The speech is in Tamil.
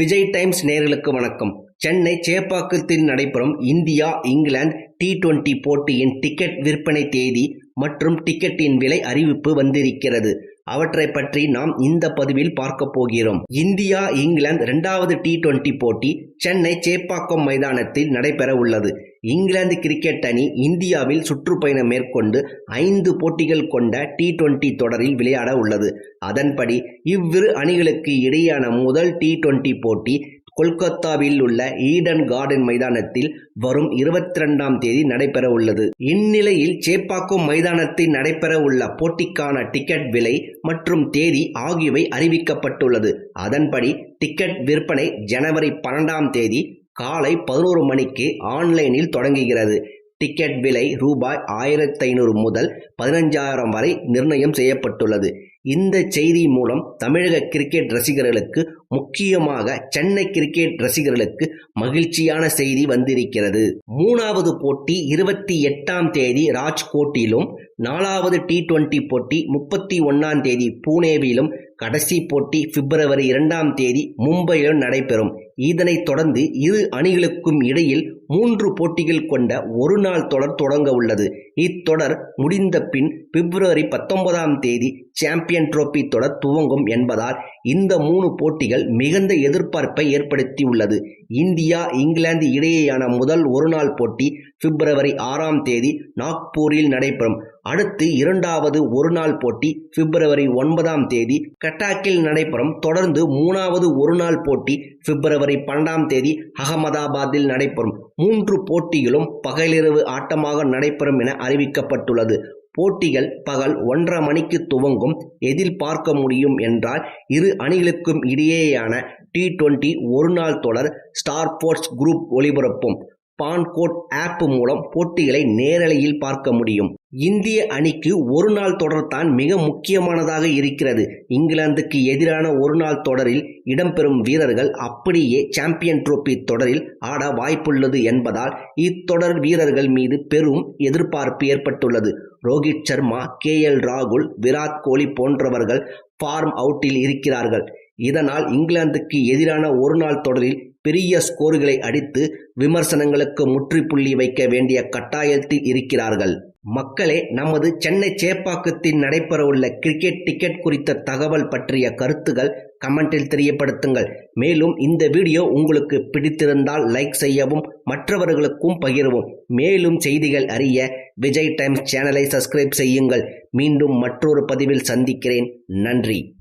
விஜய் டைம்ஸ் நேர்களுக்கு வணக்கம். சென்னை சேப்பாக்கத்தில் நடைபெறும் இந்தியா இங்கிலாந்து டி டுவெண்டி போட்டியின் டிக்கெட் விற்பனை தேதி மற்றும் டிக்கெட்டின் விலை அறிவிப்பு வந்திருக்கிறது. அவற்றை பற்றி நாம் இந்த பதிவில் பார்க்க போகிறோம். இந்தியா இங்கிலாந்து இரண்டாவது டி டுவெண்டி போட்டி சென்னை சேப்பாக்கம் மைதானத்தில் நடைபெற உள்ளது. இங்கிலாந்து கிரிக்கெட் அணி இந்தியாவில் சுற்றுப்பயணம் மேற்கொண்டு ஐந்து போட்டிகள் கொண்ட டி டுவெண்டி தொடரில் விளையாட உள்ளது. அதன்படி இவ்விரு அணிகளுக்கு இடையேயான முதல் டி டுவெண்டி போட்டி கொல்கத்தாவில் உள்ள ஈடன் கார்டன் மைதானத்தில் வரும் இருபத்தி ரெண்டாம் தேதி நடைபெற உள்ளது. இந்நிலையில் சேப்பாக்கம் மைதானத்தில் நடைபெற உள்ள போட்டிக்கான டிக்கெட் விலை மற்றும் தேதி ஆகியவை அறிவிக்கப்பட்டுள்ளது. அதன்படி டிக்கெட் விற்பனை ஜனவரி பன்னெண்டாம் தேதி காலை பதினோரு மணிக்கு ஆன்லைனில் தொடங்குகிறது. டிக்கெட் விலை ரூபாய் ஆயிரத்தி ஐநூறு முதல் பதினஞ்சாயிரம் வரை நிர்ணயம் செய்யப்பட்டுள்ளது. இந்த செய்தி மூலம் தமிழக கிரிக்கெட் ரசிகர்களுக்கு முக்கியமாக சென்னை கிரிக்கெட் ரசிகர்களுக்கு மகிழ்ச்சியான செய்தி வந்திருக்கிறது. மூணாவது போட்டி இருபத்தி எட்டாம் தேதி ராஜ்கோட்டிலும் நாலாவது டி டுவெண்டி போட்டி முப்பத்தி ஒன்னாம் தேதி பூனேவிலும் கடைசி போட்டி பிப்ரவரி இரண்டாம் தேதி மும்பையில் நடைபெறும். இதனைத் தொடர்ந்து இரு அணிகளுக்கும் இடையில் மூன்று போட்டிகள் கொண்ட ஒரு நாள் தொடர் தொடங்க உள்ளது. இத்தொடர் முடிந்த பின் பிப்ரவரி பத்தொன்பதாம் தேதி சாம்பியன் டிரோபி தொடர் துவங்கும் என்பதால் இந்த மூணு போட்டிகள் மிகுந்த எதிர்பார்ப்பை ஏற்படுத்தியுள்ளது. இந்தியா இங்கிலாந்து இடையேயான முதல் ஒருநாள் போட்டி பிப்ரவரி ஆறாம் தேதி நாக்பூரில் நடைபெறும். அடுத்து இரண்டாவது ஒருநாள் போட்டி பிப்ரவரி ஒன்பதாம் தேதி கட்டாக்கில் நடைபெறும். தொடர்ந்து மூணாவது ஒருநாள் போட்டி பிப்ரவரி பன்னெண்டாம் தேதி அகமதாபாத்தில் நடைபெறும். மூன்று போட்டிகளும் பகலிரவு ஆட்டமாக நடைபெறும் என அறிவிக்கப்பட்டுள்ளது. போட்டிகள் பகல் ஒன்றரை மணிக்கு துவங்கும். எதிர்பார்க்க முடியும் என்றால் இரு அணிகளுக்கும் இடையேயான டி டுவெண்டி ஒருநாள் தொடர் ஸ்டார் ஸ்போர்ட்ஸ் குரூப் ஒளிபரப்பும். பான்கோட் ஆப் மூலம் போட்டிகளை நேரலையில் பார்க்க முடியும். இந்திய அணிக்கு ஒரு நாள் தொடர் தான் மிக முக்கியமானதாக இருக்கிறது. இங்கிலாந்துக்கு எதிரான ஒரு நாள் தொடரில் இடம்பெறும் வீரர்கள் அப்படியே சாம்பியன் ட்ரோபி தொடரில் ஆட வாய்ப்புள்ளது என்பதால் இத்தொடர் வீரர்கள் மீது பெரும் எதிர்பார்ப்பு ஏற்பட்டுள்ளது. ரோஹித் சர்மா கே எல் ராகுல் விராட் கோலி போன்றவர்கள் ஃபார்ம் அவுட்டில் இருக்கிறார்கள். இதனால் இங்கிலாந்துக்கு எதிரான ஒரு நாள் தொடரில் பெரிய ஸ்கோர்களை அடித்து விமர்சனங்களுக்கு முற்றுப்புள்ளி வைக்க வேண்டிய கட்டாயத்தில் இருக்கிறார்கள். மக்களே நமது சென்னை சேப்பாக்கத்தில் நடைபெறவுள்ள கிரிக்கெட் டிக்கெட் குறித்த தகவல் பற்றிய கருத்துகள் கமெண்டில் தெரியப்படுத்துங்கள். மேலும் இந்த வீடியோ உங்களுக்கு பிடித்திருந்தால் லைக் செய்யவும் மற்றவர்களுக்கும் பகிரவும். மேலும் செய்திகள் அறிய விஜய் டைம்ஸ் சேனலை சப்ஸ்கிரைப் செய்யுங்கள். மீண்டும் மற்றொரு பதிவில் சந்திக்கிறேன். நன்றி.